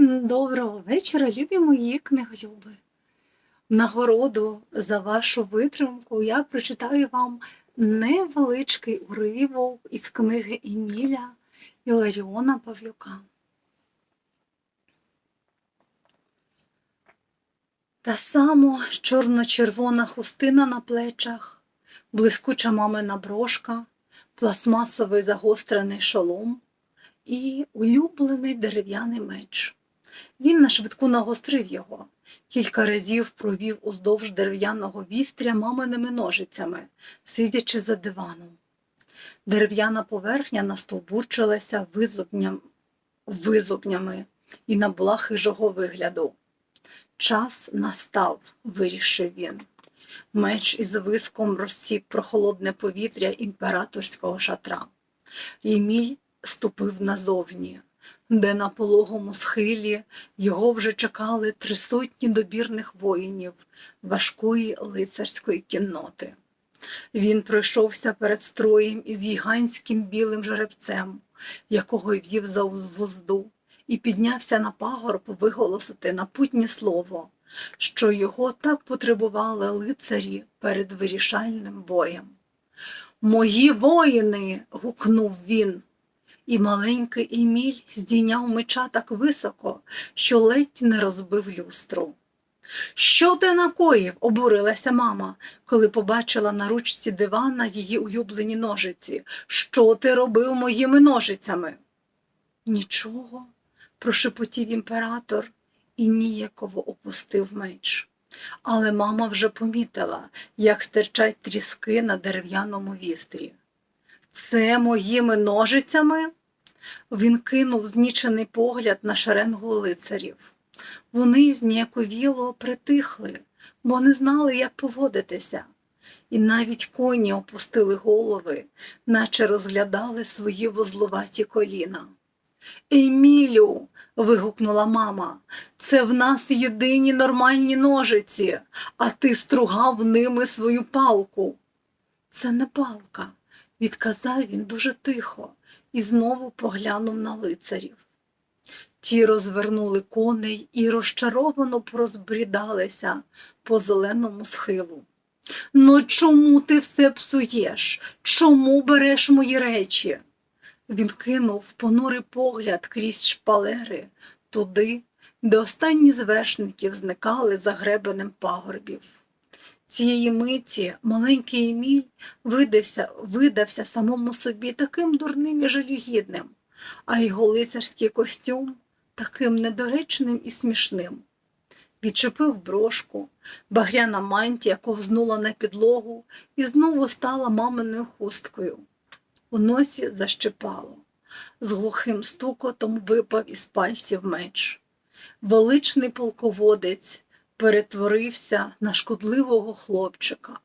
Доброго вечора, любі мої книголюби. Нагороду за вашу витримку я прочитаю вам невеличкий уривок із книги Еміля Іларіона Павлюка. Та само чорно-червона хустина на плечах, блискуча мамина брошка, пластмасовий загострений шолом і улюблений дерев'яний меч. Він на швидку нагострив його, кілька разів провів уздовж дерев'яного вістря маминими ножицями, сидячи за диваном. Дерев'яна поверхня настовбурчилася визубням, визубнями і набула хижого вигляду. Час настав, вирішив він. Меч із виском розсік прохолодне повітря імператорського шатра. Єміль ступив назовні, де на пологому схилі його вже чекали три сотні добірних воїнів важкої лицарської кінноти. Він пройшовся перед строєм із гігантським білим жеребцем, якого вів за вузду, і піднявся на пагорб виголосити напутнє слово, що його так потребували лицарі перед вирішальним боєм. Мої воїни. гукнув він. І маленький Еміль здійняв меча так високо, що ледь не розбив люстру. Що ти накоїв? обурилася мама, коли побачила на ручці дивана її улюблені ножиці. Що ти робив моїми ножицями? Нічого, прошепотів імператор і ніяково опустив меч. Але мама вже помітила, як стирчать тріски на дерев'яному вістрі. Це моїми ножицями? Він кинув знічений погляд на шеренгу лицарів. Вони зніяковіло притихли, бо не знали, як поводитися. І навіть коні опустили голови, наче розглядали свої вузлуваті коліна. Емілю. вигукнула мама, це в нас єдині нормальні ножиці, а ти стругав ними свою палку. Це не палка, відказав він дуже тихо і знову поглянув на лицарів. Ті розвернули коней і розчаровано порозбрідалися по зеленому схилу. Ну чому ти все псуєш? Чому береш мої речі? Він кинув понурий погляд крізь шпалери туди, де останні з вершників зникали за гребенем пагорбів. Цієї миті маленький Еміль видався, видався самому собі таким дурним і жалюгідним, а його лицарський костюм таким недоречним і смішним. Відчепив брошку, багряна мантія ковзнула на підлогу і знову стала маминою хусткою. У носі защипало. З глухим стукотом випав із пальців меч. Величний полководець перетворився на шкодливого хлопчика.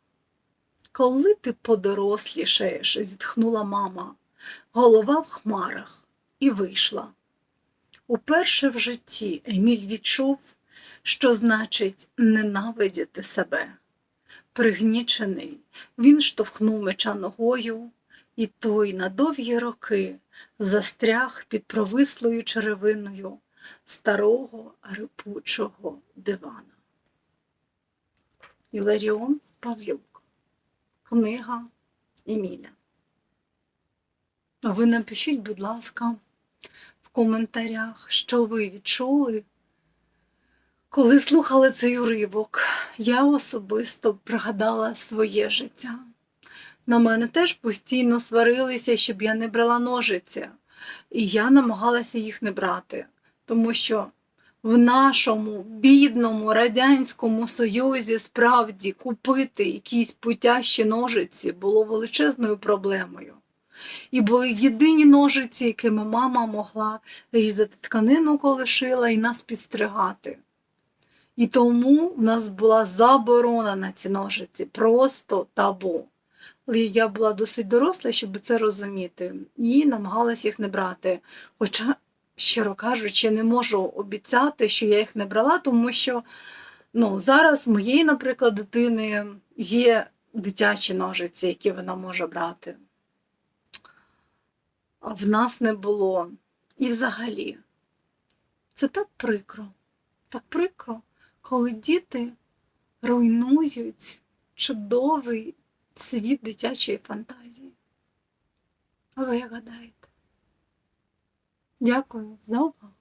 Коли ти подорослішаєш, зітхнула мама, голова в хмарах, і вийшла. Уперше в житті Еміль відчув, що значить ненавидіти себе. Пригнічений, він штовхнув меча ногою, і той на довгі роки застряг під провислою черевиною старого рипучого дивана. Іларіон Павлюк. Книга Еміля. Ви напишіть, будь ласка, в коментарях, що ви відчули, коли слухали цей уривок. Я особисто пригадала своє життя. На мене теж постійно сварилися, щоб я не брала ножиці, і я намагалася їх не брати, тому що в нашому бідному Радянському Союзі справді купити якісь путящі ножиці було величезною проблемою. І були єдині ножиці, якими мама могла різати тканину, коли шила, і нас підстригати. І тому в нас була заборона на ці ножиці, просто табу. Але я була досить доросла, щоб це розуміти, і намагалась їх не брати. Хоча щиро кажучи, не можу обіцяти, що я їх не брала, тому що ну, зараз в моєї, наприклад, дитини є дитячі ножиці, які вона може брати. А в нас не було. І взагалі, це так прикро, так прикро, коли діти руйнують чудовий світ дитячої фантазії. А ви гадаєте? Дякую за увагу.